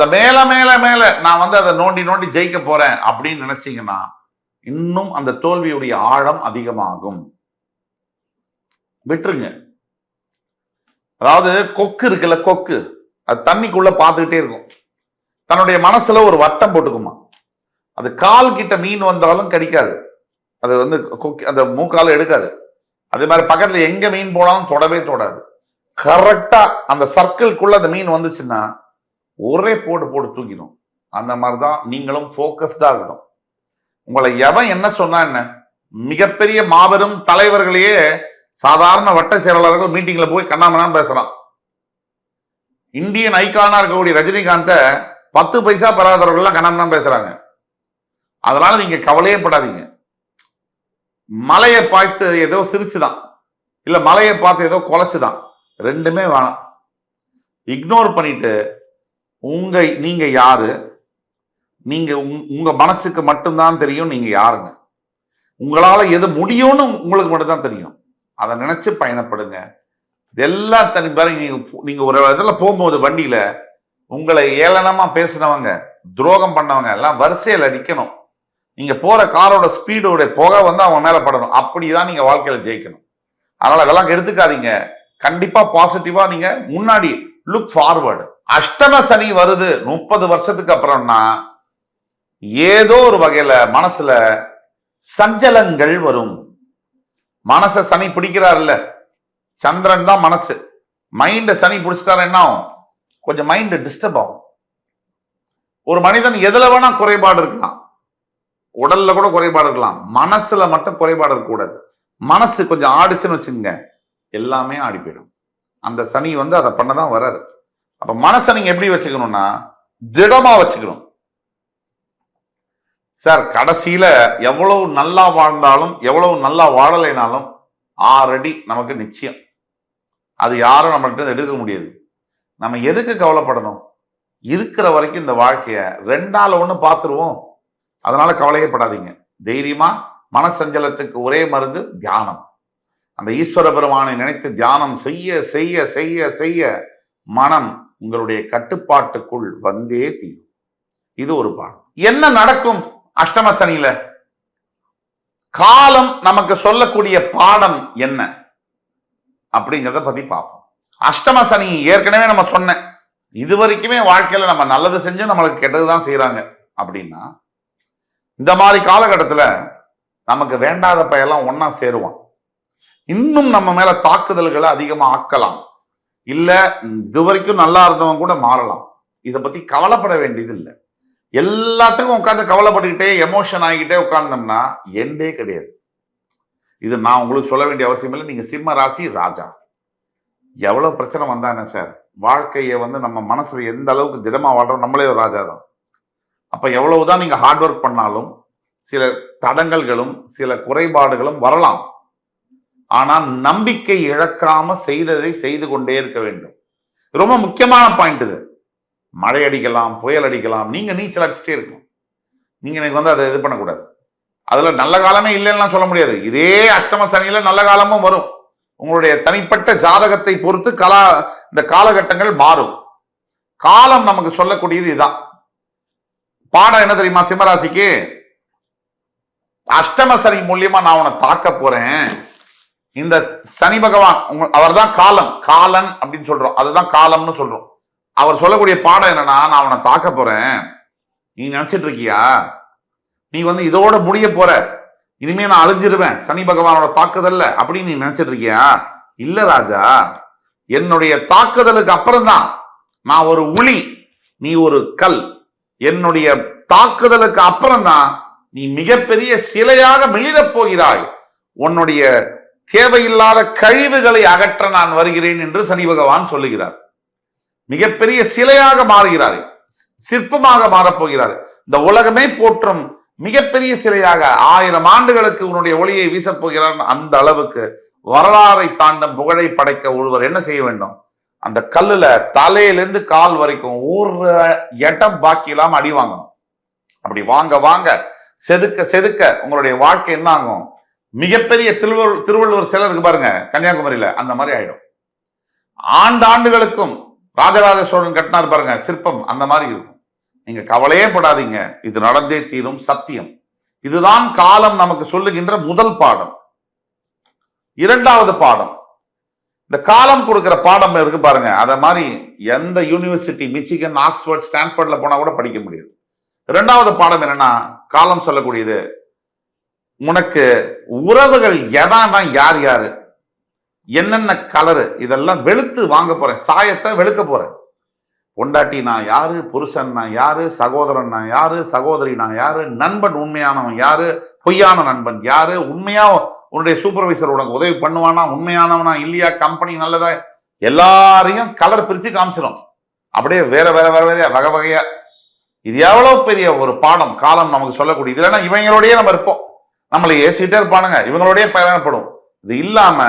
அதை மேல மேல மேல நான் வந்து அதை நோண்டி நோண்டி ஜெயிக்க போறேன் அப்படின்னு நினைச்சீங்கன்னா இன்னும் அந்த தோல்வியுடைய ஆழம் அதிகமாகும். விட்டுருங்க. அதாவது கொக்கு இருக்குல்ல கொக்கு. அது தண்ணிக்குள்ள பார்த்துக்கிட்டே இருக்கும். தன்னுடைய மனசுல ஒரு வட்டம் போட்டுக்குமா. அது கால் கிட்ட மீன் வந்தாலும் கடிக்காது. அது வந்து கொக்கி அந்த மூக்கால எடுக்காது. அதே மாதிரி பக்கத்துல எங்க மீன் போனாலும் தொடவே தொடாது. கரெக்டா அந்த சர்க்கிள்குள்ள அந்த மீன் வந்துச்சுன்னா ஒரே போட்டு போட்டு தூக்கிடும். அந்த மாதிரி தான் நீங்களும் ஃபோக்கஸ்டாக இருக்கணும். உங்களை எவன் என்ன சொன்னா என்ன? மிகப்பெரிய மாபெரும் தலைவர்களையே சாதாரண வட்ட செயலாளர்கள் மீட்டிங்கில் போய் கண்ணாமண்ணான்னு பேசுகிறான் இந்தியன் ஐக்கானாக இருக்கக்கூடிய ரஜினிகாந்தை பத்து பைசா பெறாதவர்கள்லாம் கண்ணாமண்ணான்னு பேசுகிறாங்க அதனால நீங்கள் கவலையே படாதீங்க. மலையை பார்த்து ஏதோ சிரிச்சுதான். இல்லை மலையை பார்த்து ஏதோ குலைச்சுதான். ரெண்டுமே வேணாம். இக்னோர் பண்ணிட்டு உங்க நீங்க யாரு? நீங்க உங்க- மனசுக்கு மட்டும்தான் தெரியும் நீங்க யாருங்க. உங்களால எது முடியும்னு உங்களுக்கு மட்டும்தான் தெரியும். அதை நினைச்சு பயணப்படுங்க. இதெல்லாம் தனி பாருங்க நீங்க நீங்க ஒரு இடத்துல போகும்போது வண்டியில உங்களை ஏளனமா பேசினவங்க துரோகம் பண்ணவங்க எல்லாம் வரிசையில நிக்கணும். நீங்க போற காரோட ஸ்பீடோட புகை வந்து அவங்க மேல படணும். அப்படிதான் நீங்க வாழ்க்கையில ஜெயிக்கணும். அதனால அதெல்லாம் எடுத்துக்காதீங்க கண்டிப்பா பாசிட்டிவா நீங்க முன்னாடி லுக் ஃபார்வர்டு அஷ்டம சனி வருது முப்பது வருஷத்துக்கு அப்புறம்னா ஏதோ ஒரு வகையில மனசுல சஞ்சலங்கள் வரும். மனச சனி பிடிக்கிறாருல்ல. சந்திரன் தான் மனசு. மைண்ட சனி பிடிச்சிட்டாரு என்ன ஆகும்? கொஞ்சம் மைண்ட் டிஸ்டர்ப் ஆகும். ஒரு மனிதன் எதுல வேணா குறைபாடு இருக்கலாம். உடல்ல கூட குறைபாடு இருக்கலாம். மனசுல மட்டும் குறைபாடு இருக்கக்கூடாது. மனசு கொஞ்சம் ஆடிச்சுன்னு வச்சுங்க எல்லாமே ஆடி போயிடும். அந்த சனி வந்து அதை பண்ணதான் வராரு. அப்ப மனசை நீங்க எப்படி வச்சுக்கணும்னா திடமா வச்சுக்கணும். சார் கடைசியில எவ்வளவு நல்லா வாழ்ந்தாலும் எவ்வளவு நல்லா வாழலைனாலும் ஆறடி நமக்கு நிச்சயம். அது யாரும் நம்மகிட்ட எடுக்க முடியாது. நம்ம எதுக்கு கவலைப்படணும்? இருக்கிற வரைக்கும் இந்த வாழ்க்கையை ரெண்டால ஒண்ணு பார்த்துருவோம் அதனால கவலையே படாதீங்க. தைரியமா மனசஞ்சலத்துக்கு ஒரே மருந்து தியானம். அந்த ஈஸ்வர பெருமானை நினைத்து தியானம் செய்ய செய்ய செய்ய செய்ய மனம் உங்களுடைய கட்டுப்பாட்டுக்குள் வந்தே தீரும். இது ஒரு பாடம். என்ன நடக்கும் அஷ்டம சனியில? காலம் நமக்கு சொல்லக்கூடிய பாடம் என்ன? அப்படிங்கிறத பத்தி பார்ப்போம். அஷ்டம சனி ஏற்கனவே நம்ம சொன்னேன். இது வரைக்குமே வாழ்க்கையில நம்ம நல்லது செஞ்சு நம்மளுக்கு கெட்டதுதான் செய்யறாங்க அப்படின்னா இந்த மாதிரி காலகட்டத்துல நமக்கு வேண்டாத பையெல்லாம் ஒன்னா சேருவான். இன்னும் நம்ம மேல தாக்குதல்களை அதிகமாக ஆக்கலாம் இல்ல இது வரைக்கும் நல்லா இருந்தவங்க கூட மாறலாம். இதை பத்தி கவலைப்பட வேண்டியது இல்லை எல்லாத்துக்கும் உட்காந்து கவலைப்பட்டுக்கிட்டே எமோஷன் ஆகிக்கிட்டே உட்கார்ந்தோம்னா எண்டே கிடையாது. இது நான் உங்களுக்கு சொல்ல வேண்டிய அவசியம் இல்லை. நீங்க சிம்ம ராசி ராஜா. எவ்வளவு பிரச்சனை வந்தா என்ன சார்? வாழ்க்கையை வந்து நம்ம மனசுல எந்த அளவுக்கு திடமா வாழ்றோம்? நம்மளே ஒரு ராஜா தான். அப்ப எவ்வளவுதான் நீங்க ஹார்ட் ஒர்க் பண்ணாலும் சில தடங்கல்களும் சில குறைபாடுகளும் வரலாம். ஆனால் நம்பிக்கை இழக்காம செய்ததை செய்து கொண்டே இருக்க வேண்டும். ரொம்ப முக்கியமான பாயிண்ட் இது. மழை அடிக்கலாம் புயல் அடிக்கலாம் நீங்க நீச்சல் அடிச்சுட்டே இருக்கும் நீங்க எனக்கு வந்து அதை இது பண்ணக்கூடாது. அதுல நல்ல காலமே இல்லைன்னுலாம் சொல்ல முடியாது. இதே அஷ்டம சனியில நல்ல காலமும் வரும். உங்களுடைய தனிப்பட்ட ஜாதகத்தை பொறுத்து கலா இந்த காலகட்டங்கள் மாறும். காலம் நமக்கு சொல்லக்கூடியது இதான். பாடம் என்ன தெரியுமா? சிம்மராசிக்கு? அஷ்டம சனி மூலியமா நான் உன்னை தாக்க போறேன். இந்த சனி பகவான் அவர் தான் காலம். காலன் அப்படின்னு சொல்றோம். அதுதான் காலம்னு சொல்றோம். அவர் சொல்லக்கூடிய பாடம் என்னன்னா நான் அவனை தாக்க போறேன். நீ நினைச்சிட்டு இருக்கியா? நீ வந்து இதோட முடிய போற. இனிமே நான் அழிஞ்சிருவேன். சனி பகவானோட தாக்குதல்ல. அப்படின்னு நீ நினைச்சிட்டு இருக்கியா? இல்ல ராஜா. என்னுடைய தாக்குதலுக்கு அப்புறம்தான் நான் ஒரு உளி நீ ஒரு கல். என்னுடைய தாக்குதலுக்கு அப்புறம்தான் நீ மிகப்பெரிய சிலையாக மிளிரப் போகிறாய். உன்னுடைய தேவையில்லாத கழிவுகளை அகற்ற நான் வருகிறேன் என்று சனி பகவான் சொல்லுகிறார். மிகப்பெரிய சிலையாக மாறுகிறார். சிற்பமாக மாறப்போகிறார். இந்த உலகமே போற்றும் மிகப்பெரிய சிலையாக ஆயிரம் ஆண்டுகளுக்கு உன்னுடைய ஒளியை வீசப் போகிறார் அந்த அளவுக்கு வரலாறை தாண்டும் புகழை படைக்க ஒருவர் என்ன செய்ய வேண்டும்? அந்த கல்லுல தலையிலிருந்து கால் வரைக்கும் ஒரு இடம் பாக்கி இல்லாம அடி வாங்கணும். அப்படி வாங்க வாங்க செதுக்க செதுக்க உங்களுடைய வாழ்க்கை என்ன ஆகும்? மிகப்பெரிய திருவள்ளுவர் திருவள்ளுவர் சிலர் இருக்கு பாருங்க கன்னியாகுமரியில அந்த மாதிரி ஆயிடும். ஆண்டாண்டுகளுக்கும் ராஜராஜ சோழன் கட்டினார் பாருங்க சிற்பம் அந்த மாதிரி இருக்கும். நீங்க கவலையே படாதீங்க இது நடந்தே தீரும் சத்தியம். இதுதான் காலம் நமக்கு சொல்லுகின்ற முதல் பாடம். இரண்டாவது பாடம். இந்த காலம் கொடுக்கிற பாடம் இருக்கு பாருங்க அதை மாதிரி எந்த யூனிவர்சிட்டி மிச்சிகன் ஆக்ஸ்போர்ட் ஸ்டான்ஃபோர்ட்ல போனா கூட படிக்க முடியாது. இரண்டாவது பாடம் என்னன்னா காலம் சொல்லக்கூடியது உனக்கு உறவுகள் எதானா யார் யாரு? என்னென்ன கலரு இதெல்லாம் வெளுத்து வாங்க போறேன். சாயத்தை வெளுக்க போறேன். பொண்டாட்டி நான் யாரு? புருஷன் நான் யாரு? சகோதரன் நான் யாரு? சகோதரி நான் யாரு? நண்பன் உண்மையானவன் யாரு? பொய்யான நண்பன் யாரு? உண்மையா உன்னுடைய சூப்பர்வைசர் உனக்கு உதவி பண்ணுவானா? உண்மையானவனா? இல்லையா? கம்பெனி நல்லதா? எல்லாரையும் கலர் பிரிச்சு காமிச்சிடும் அப்படியே வேற வேற வேற வேற வகை வகையா. இது எவ்வளவு பெரிய ஒரு பாடம் காலம் நமக்கு சொல்லக்கூடிய இது இல்லைன்னா நம்ம இருப்போம். நம்மளை ஏச்சிக்கிட்டே இருப்பானுங்க. இவங்களோடயே பயணப்படும். இது இல்லாம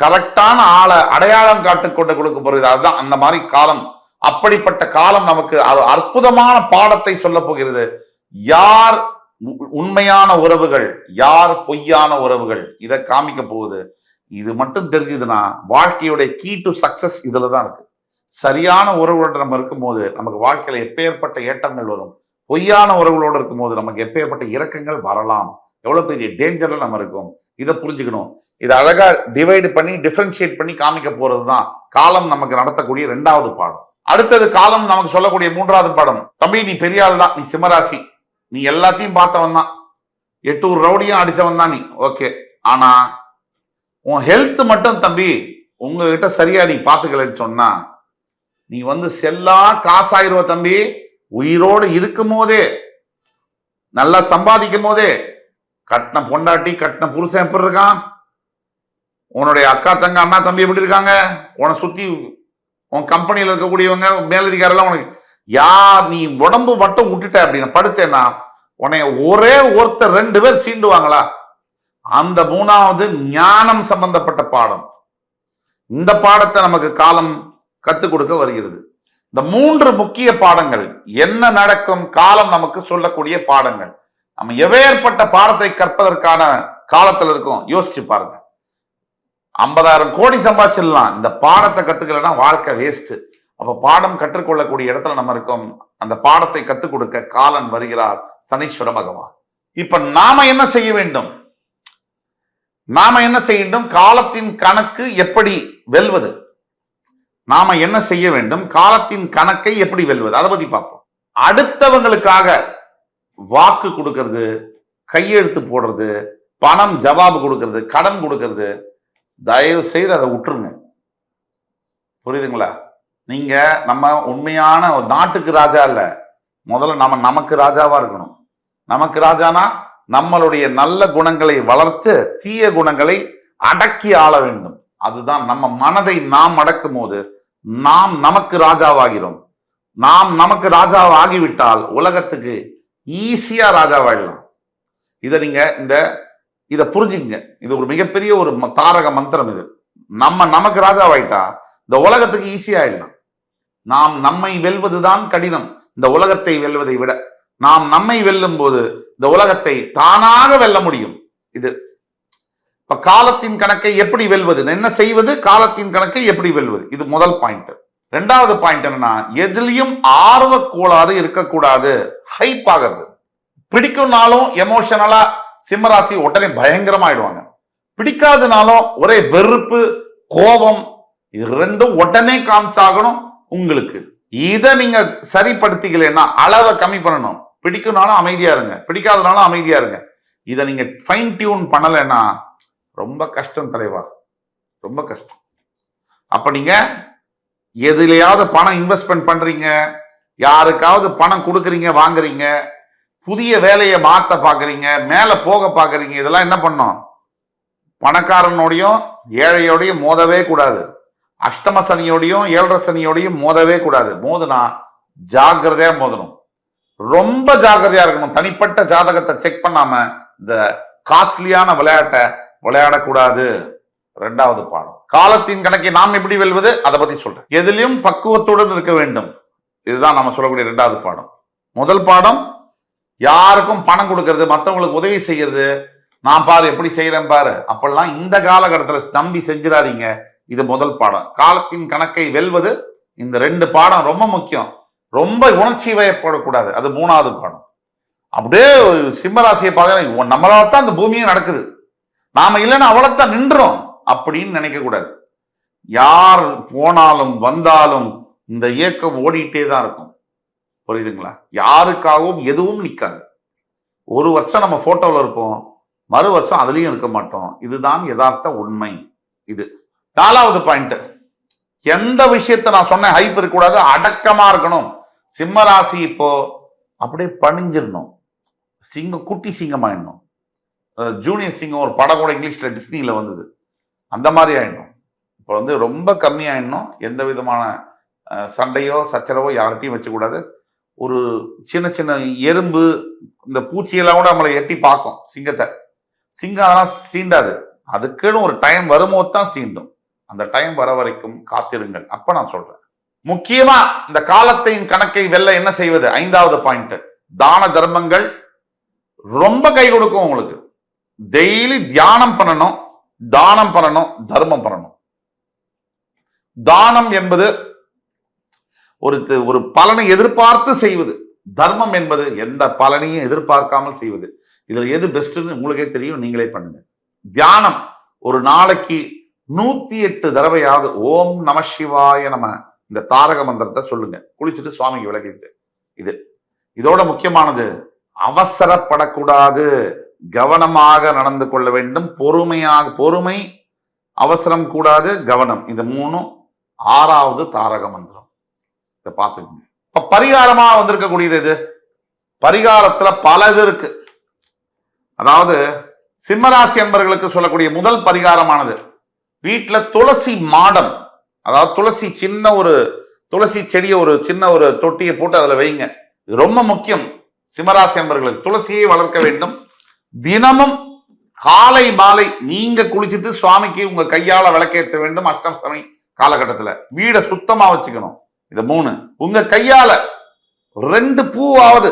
கரெக்டான ஆளை அடையாளம் காட்டு கொண்டு கொடுக்க போறது அதுதான். அந்த மாதிரி காலம். அப்படிப்பட்ட காலம் நமக்கு அது அற்புதமான பாடத்தை சொல்ல போகிறது. யார் உ- உண்மையான உறவுகள் யார் பொய்யான உறவுகள் இதை காமிக்க போகுது. இது மட்டும் தெரிஞ்சதுன்னா வாழ்க்கையுடைய கீ டு சக்சஸ் இதுல தான் இருக்கு. சரியான உறவுகளோட நம்ம இருக்கும்போது நமக்கு வாழ்க்கையில எப்பேற்பட்ட ஏற்றங்கள் வரும். பொய்யான உறவுகளோட இருக்கும்போது நமக்கு எப்பேற்பட்ட இறக்கங்கள் வரலாம். எவ்வளோ பெரிய டேஞ்சரில் நம்ம இருக்கோம்? இதை புரிஞ்சுக்கணும். இதை அழகாக டிவைடு பண்ணி டிஃப்ரென்ஷியேட் பண்ணி காமிக்க போகிறது தான் காலம் நமக்கு நடத்தக்கூடிய ரெண்டாவது பாடம். அடுத்தது காலம் நமக்கு சொல்லக்கூடிய மூன்றாவது பாடம். தம்பி நீ பெரிய ஆள் தான் நீ சிம்மராசி. நீ எல்லாத்தையும் பார்த்தவன் தான். எட்டூர் ரவுடியும் அடிச்சவன் தான் நீ. ஓகே ஆனா உன் ஹெல்த் மட்டும் தம்பி உங்ககிட்ட சரியா நீ பார்த்துக்கலன்னு சொன்னா நீ வந்து செல்லா காசாயிருவ தம்பி. உயிரோடு இருக்கும் போதே நல்லா சம்பாதிக்கும் போதே கட்டின பொண்டாட்டி கட்டின புருஷன் எப்படி இருக்கான்? உன்னுடைய அக்கா தங்க அண்ணா தம்பி எப்படி இருக்காங்க? உன்னை சுத்தி உன் கம்பெனியில் இருக்கக்கூடியவங்க மேலதிகாரிலாம் உனக்கு யார் நீ உடம்பு மட்டும் விட்டுட்ட அப்படின்னு படுத்தேன்னா உன்னை ஒரே ஒருத்தர் ரெண்டு பேர் சீண்டுவாங்களா? அந்த மூணாவது ஞானம் சம்பந்தப்பட்ட பாடம். இந்த பாடத்தை நமக்கு காலம் கத்துக் கொடுக்க வருகிறது. இந்த மூன்று முக்கிய பாடங்கள் என்ன நடக்கும் காலம் நமக்கு சொல்லக்கூடிய பாடங்கள். நம்ம எவ்வேற்பட்ட பாடத்தை கற்பதற்கான காலத்துல இருக்கோம்? யோசிச்சு பாருங்க. ஐம்பதாயிரம் கோடி சம்பாதிச்சிடலாம். இந்த பாடத்தை கத்துக்கலைன்னா வாழ்க்கை வேஸ்ட் அப்ப பாடம் கற்றுக்கொள்ளக்கூடிய இடத்துல நம்ம இருக்கோம். அந்த பாடத்தை கத்துக் கொடுக்க காலன் வருகிறார் சனீஸ்வர பகவான். இப்ப நாம என்ன செய்ய வேண்டும்? நாம என்ன செய்ய வேண்டும்? காலத்தின் கணக்கு எப்படி வெல்வது? நாம என்ன செய்ய வேண்டும்? காலத்தின் கணக்கை எப்படி வெல்வது? அதை பத்தி பார்ப்போம். அடுத்தவங்களுக்காக வாக்கு கொடுக்கறது கையெழுத்து போடுறது பணம் ஜவாபு கொடுக்கறது கடன் கொடுக்கறது தயவு செய்து அதை விட்டுருங்க. புரியுதுங்களா? நீங்க நம்ம உண்மையான ஒரு நாட்டுக்கு ராஜா இல்ல. முதல்ல நம்ம நமக்கு ராஜாவா இருக்கணும். நமக்கு ராஜானா நம்மளுடைய நல்ல குணங்களை வளர்த்து தீய குணங்களை அடக்கி ஆள வேண்டும். அதுதான் நம்ம மனதை நாம் அடக்கும் போது நாம் நமக்கு ராஜாவாகிறோம். நாம் நமக்கு ராஜாவாகிவிட்டால் உலகத்துக்கு ஈஸியாக ராஜா வாழலாம். இதை நீங்கள் இந்த இதை புரிஞ்சுக்கங்க. இது ஒரு மிகப்பெரிய ஒரு ம- தாரக மந்திரம் இது. நம்ம நமக்கு ராஜாவாயிட்டா இந்த உலகத்துக்கு ஈஸியா ஆயிடலாம். நாம் நம்மை வெல்வதுதான் கடினம். இந்த உலகத்தை வெல்வதை விட நாம் நம்மை வெல்லும் போது இந்த உலகத்தை தானாக வெல்ல முடியும். இது இப்ப காலத்தின் கணக்கை எப்படி வெல்வது? என்ன செய்வது? காலத்தின் கணக்கை எப்படி வெல்வது? இது முதல் பாயிண்ட். ரெண்டாவது பாயிண்ட் என்னன்னா எதுலையும் ஆர்வ கோளாறு இருக்கக்கூடாது. ஹைப் ஆகிறது. பிடிக்கும்னாலும் எமோஷனலா சிம்மராசி உடனே பயங்கரமாயிடுவாங்க. பிடிக்காதனாலும் ஒரே வெறுப்பு கோபம் இது ரெண்டும் உடனே காமிச்சாகணும் உங்களுக்கு. இதை நீங்க சரிப்படுத்திக்கலைன்னா அளவை கம்மி பண்ணணும். பிடிக்கும்னாலும் அமைதியா இருங்க. பிடிக்காதனாலும் அமைதியா இருங்க. இதை நீங்க ஃபைன் டியூன் பண்ணலைன்னா ரொம்ப கஷ்டம் தலைவா. ரொம்ப கஷ்டம். அப்ப நீங்க எதுலையாவது பணம் இன்வெஸ்ட்மெண்ட் பண்ணுறீங்க யாருக்காவது பணம் கொடுக்குறீங்க வாங்குறீங்க? புதிய வேலையை மாற்ற பார்க்குறீங்க மேலே போக பார்க்குறீங்க இதெல்லாம் என்ன பண்ணும்? பணக்காரனோடையும் ஏழையோடையும் மோதவே கூடாது. அஷ்டம சனியோடையும் ஏழரை சனியோடையும் மோதவே கூடாது. மோதுனா ஜாகிரதையாக மோதணும். ரொம்ப ஜாகிரதையாக இருக்கணும். தனிப்பட்ட ஜாதகத்தை செக் பண்ணாமல் இந்த காஸ்ட்லியான விளையாட்டை விளையாடக்கூடாது. ரெண்டாவது பாடம். காலத்தின் கணக்கை நாம் எப்படி வெல்வது? அதை பத்தி சொல்றேன். எதிலையும் பக்குவத்துடன் இருக்க வேண்டும். இதுதான் நம்ம சொல்லக்கூடிய ரெண்டாவது பாடம். முதல் பாடம் யாருக்கும் பணம் கொடுக்கறது மற்றவங்களுக்கு உதவி செய்யறது நான் பாரு எப்படி செய்யறேன் பாரு. அப்படிலாம் இந்த காலகட்டத்தில் நம்பி செஞ்சிடாதீங்க. இது முதல் பாடம். காலத்தின் கணக்கை வெல்வது இந்த ரெண்டு பாடம் ரொம்ப முக்கியம். ரொம்ப உணர்ச்சி வயப்படக்கூடாது. அது மூணாவது பாடம். அப்படியே சிம்மராசியை பார்த்தா நம்மளால தான் அந்த பூமியே நடக்குது. நாம இல்லைன்னா அவ்வளோத்தான் நின்றோம். அப்படின்னு நினைக்கக்கூடாது யார் போனாலும் வந்தாலும் இந்த இயக்கம் ஓடிட்டே தான் இருக்கும். புரியுதுங்களா? யாருக்காகவும் எதுவும் நிற்காது ஒரு வருஷம் நம்ம ஃபோட்டோவில் இருப்போம். மறு வருஷம் அதுலேயும் இருக்க மாட்டோம். இதுதான் யதார்த்த உண்மை. இது. நாலாவது பாயிண்ட். எந்த விஷயத்தை நான் சொன்னேன் ஹைப் இருக்கக்கூடாது அடக்கமா இருக்கணும். சிம்ம ராசி இப்போ அப்படியே பணிஞ்சிடணும் சிங்கம் குட்டி சிங்கமாயிடணும் ஜூனியர் சிங்கம் ஒரு படம் கூட இங்கிலீஷில் டிஸ்னியில் வந்தது. அந்த மாதிரி ஆயிடணும். இப்போ வந்து ரொம்ப கம்மி ஆயிடணும். எந்த விதமான சண்டையோ சச்சரவோ யார்கிட்டையும் வச்சுக்கூடாது ஒரு சின்ன சின்ன எறும்பு இந்த பூச்சியெல்லாம் கூட நம்மளை எட்டி பார்க்கும் சிங்கத்தை. சிங்கம் அதெல்லாம் சீண்டாது. அதுக்குன்னு ஒரு டைம் வரும்போது தான் சீண்டும். அந்த டைம் வர வரைக்கும் காத்திருங்கள். அப்ப நான் சொல்றேன். முக்கியமா இந்த காலத்தின் கணக்கை வெல்ல என்ன செய்வது? ஐந்தாவது பாயிண்ட் தான தர்மங்கள் ரொம்ப கை கொடுக்கும் உங்களுக்கு. டெய்லி தியானம் பண்ணணும். தானம் பண்ணணும் தர்மம் பண்ணணும். தானம் என்பது ஒரு ஒரு பலனை எதிர்பார்த்து செய்வது. தர்மம் என்பது எந்த பலனையும் எதிர்பார்க்காமல் செய்வது. இதுல எது பெஸ்ட்னு உங்களுக்கே தெரியும் நீங்களே பண்ணுங்க. தியானம் ஒரு நாளைக்கு நூத்தி எட்டு தடவையாவது ஓம் நம சிவாய நம இந்த தாரக மந்திரத்தை சொல்லுங்க. குளிச்சுட்டு சுவாமிக்கு விளக்கிட்டு. இது இதோட முக்கியமானது அவசரப்படக்கூடாது. கவனமாக நடந்து கொள்ள வேண்டும். பொறுமையாக பொறுமை அவசரம் கூடாது கவனம். இந்த மூணும் ஆறாவது தாரக மந்திரம். இதை பார்த்துக்கோங்க. இப்ப பரிகாரமா வந்திருக்கக்கூடியது இது பரிகாரத்துல பல இது இருக்கு. அதாவது சிம்மராசி என்பவர்களுக்கு சொல்லக்கூடிய முதல் பரிகாரமானது வீட்டில் துளசி மாடம். அதாவது துளசி சின்ன ஒரு துளசி செடியை ஒரு சின்ன ஒரு தொட்டியை போட்டு அதில் வைங்க. இது ரொம்ப முக்கியம். சிம்மராசி என்பவர்களுக்கு துளசியை வளர்க்க வேண்டும். தினமும் காலை மாலை நீங்க குளிச்சுட்டு சுவாமிக்கு உங்க கையால விளக்கேற்ற வேண்டும் அஷ்டம் சமை காலகட்டத்துல. வீடை சுத்தமா வச்சுக்கணும். இது மூணு. உங்க கையால ரெண்டு பூவாவது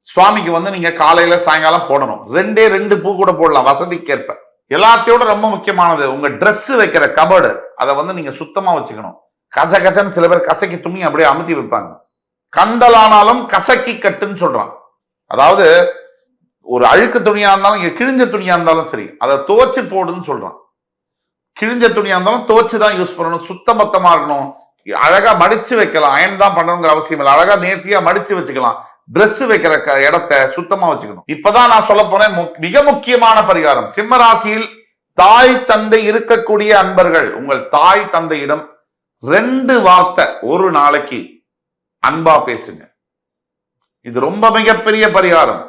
சுவாமிக்கு வந்து நீங்க காலையில சாயங்காலம் போடணும். ரெண்டே ரெண்டு பூ கூட போடலாம் வசதிக்கேற்ப. எல்லாத்தையோட ரொம்ப முக்கியமானது உங்க ட்ரெஸ் வைக்கிற கபடு அதை வந்து நீங்க சுத்தமா வச்சுக்கணும். கச கசன்னு சில பேர் கசக்கி துணி அப்படியே அமுத்தி வைப்பாங்க. கந்தலானாலும் கசக்கி கட்டுன்னு சொல்றான். அதாவது ஒரு அழுக்கு துணியா இருந்தாலும் இங்க கிழிஞ்ச துணியா இருந்தாலும் சரி அதை துவச்சு போடுன்னு சொல்றான். கிழிஞ்ச துணியா இருந்தாலும் துவச்சு தான் யூஸ் பண்ணணும். சுத்த பத்தமா இருக்கணும். அழகா மடிச்சு வைக்கலாம். அயன் தான் பண்ணணுங்கிற அவசியம் இல்லை. அழகா நேர்த்தியா மடிச்சு வச்சுக்கலாம். ட்ரெஸ் வைக்கிற இடத்த சுத்தமா வச்சுக்கணும். இப்பதான் நான் சொல்ல போறேன் மிக முக்கியமான பரிகாரம். சிம்ம ராசியில் தாய் தந்தை இருக்கக்கூடிய அன்பர்கள் உங்கள் தாய் தந்தையிடம் ரெண்டு வார்த்தை ஒரு நாளைக்கு அன்பா பேசுங்க. இது ரொம்ப மிகப்பெரிய பரிகாரம்.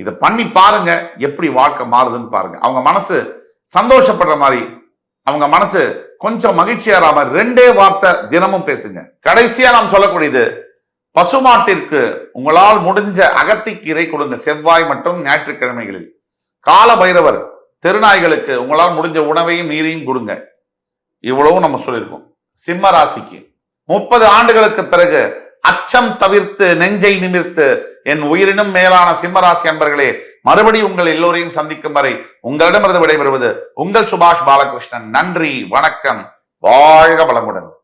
இதை பண்ணி பாருங்க எப்படி வாழ்க்கை மாறுதுன்னு பாருங்க. அவங்க மனசு சந்தோஷப்படுற மாதிரி அவங்க மனசு கொஞ்சம் மகிழ்ச்சியாற மாதிரி ரெண்டே வார்த்தை தினமும் பேசுங்க. கடைசியா நாம் சொல்லக்கூடியது பசுமாட்டிற்கு உங்களால் முடிஞ்ச அகத்திக்கீரை கொடுங்க. செவ்வாய் மற்றும் ஞாயிற்றுக்கிழமைகளில். கால பைரவர் தெருநாய்களுக்கு உங்களால் முடிஞ்ச உணவையும் நீரையும் கொடுங்க. இவ்வளவும் நம்ம சொல்லியிருக்கோம். சிம்ம ராசிக்கு. முப்பது ஆண்டுகளுக்கு பிறகு அச்சம் தவிர்த்து நெஞ்சை நிமிர்த்து என் உயிரினும் மேலான சிம்மராசி அன்பர்களே மறுபடி உங்கள் எல்லோரையும் சந்திக்கும் வரை உங்களிடமிருந்து விடைபெறுவது உங்கள் சுபாஷ் பாலகிருஷ்ணன். நன்றி வணக்கம். வாழ்க வளமுடன்.